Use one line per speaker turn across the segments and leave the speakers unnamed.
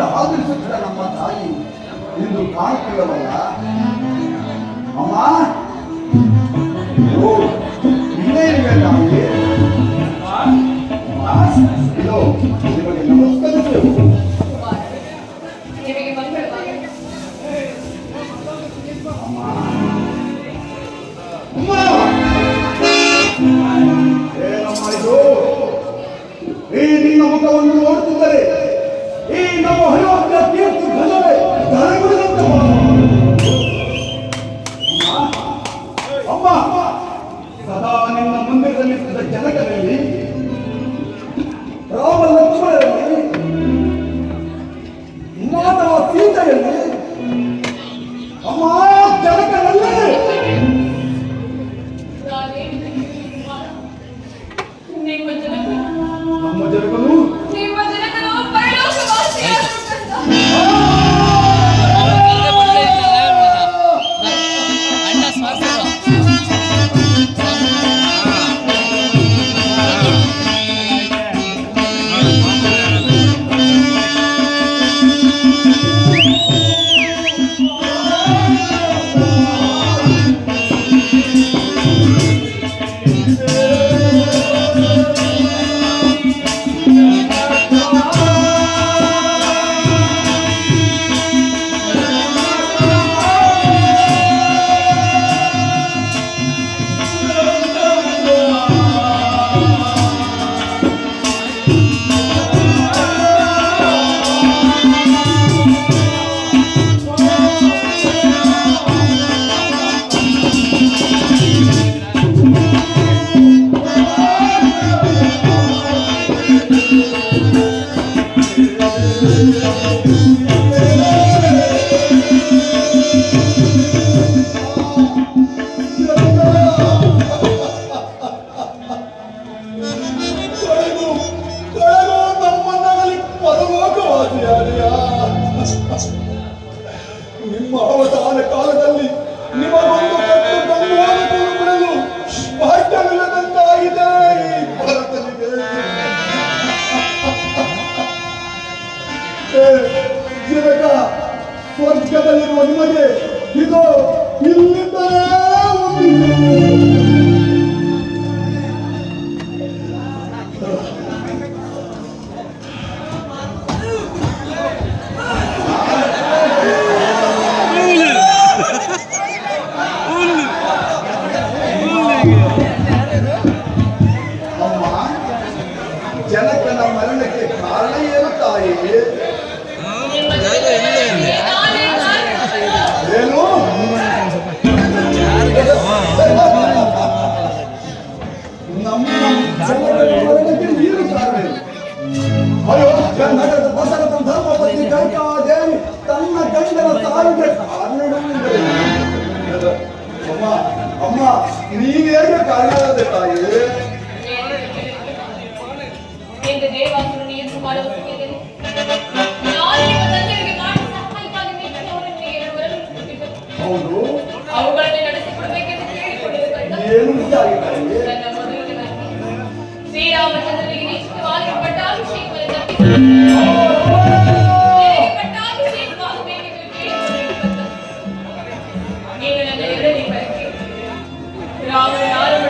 ಎಂದು ಆಧರಿಸುತ್ತ ನಮ್ಮ ತಾಯಿ ಎಂದು ಕಾಣ್ತೀವಲ್ಲ ಅಮ್ಮ ಇನ್ನೇನು ಬೇಕಾಗಿ ಇದು ಅಮ್ಮ ಸದಾ ನಿನ್ನ ಮುಂದಿರಲಿದ್ದ ಜನಕರಲ್ಲಿ ರಾಮ ಲಕ್ಷ್ಮಣರಲ್ಲಿ ಮಾನವ ಸೀತೆಯಲ್ಲಿ ನಮಗೆ ಇದು ಇಲ್ಲಿಂದಲೇ
ಶ್ರೀರಾಮಚಂದ್ರನಿಗೆ ನಿಶ್ಚಿತವಾಗಿರಲ್ಪಟ್ಟ ಅಭಿಷೇಕವನ್ನು ತಪ್ಪಿಸಿ
ராவணன் ஆரம்ப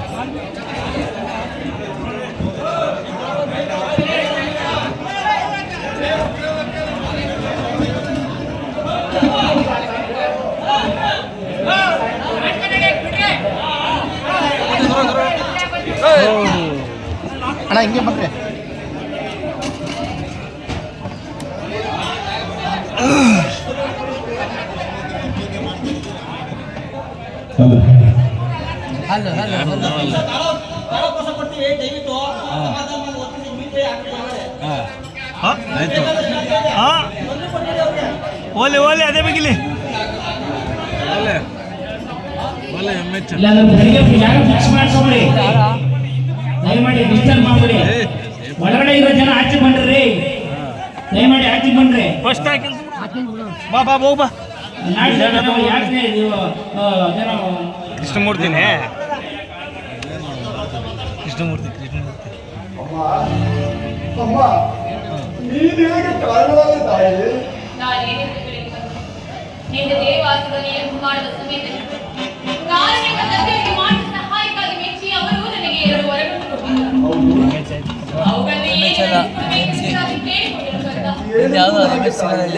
ಅಣ್ಣ ಹಿಂಗೆ ಬರ್ರಿ ಹಲೋ ಹಲೋ
ಆಯ್ತು. ಹಾಂ. ಓಲೆ ಓಲೆ ಅದೇ ಬೇಕಿಲ್ಲಿ. ಓಲೆ ಓಲೆ ಎಂ ಎಚ್.
ದಯಮಾಡಿ ಡಿಸ್ಟರ್ಬ್ ಮಾಡ್ಬಿಡಿ. ಒಳಗಡೆ ಇರೋ ಜನ ಆಚೆ ಬನ್ರಿ ದಯಮಾಡಿ ಆಚೆ ಬನ್ರಿ
ಫಸ್ಟ್ ಬಾ ಬಾ ಹೋಗ್ ಬಾ.
ಯಾಕೆ ನೀವು ಜನ
ಕೃಷ್ಣಮೂರ್ತಿನೇ? ಕೃಷ್ಣಮೂರ್ತಿ ಕೃಷ್ಣಮೂರ್ತಿ.
ಅಮ್ಮ ಅಮ್ಮ ತಾಯಿ ഞാൻ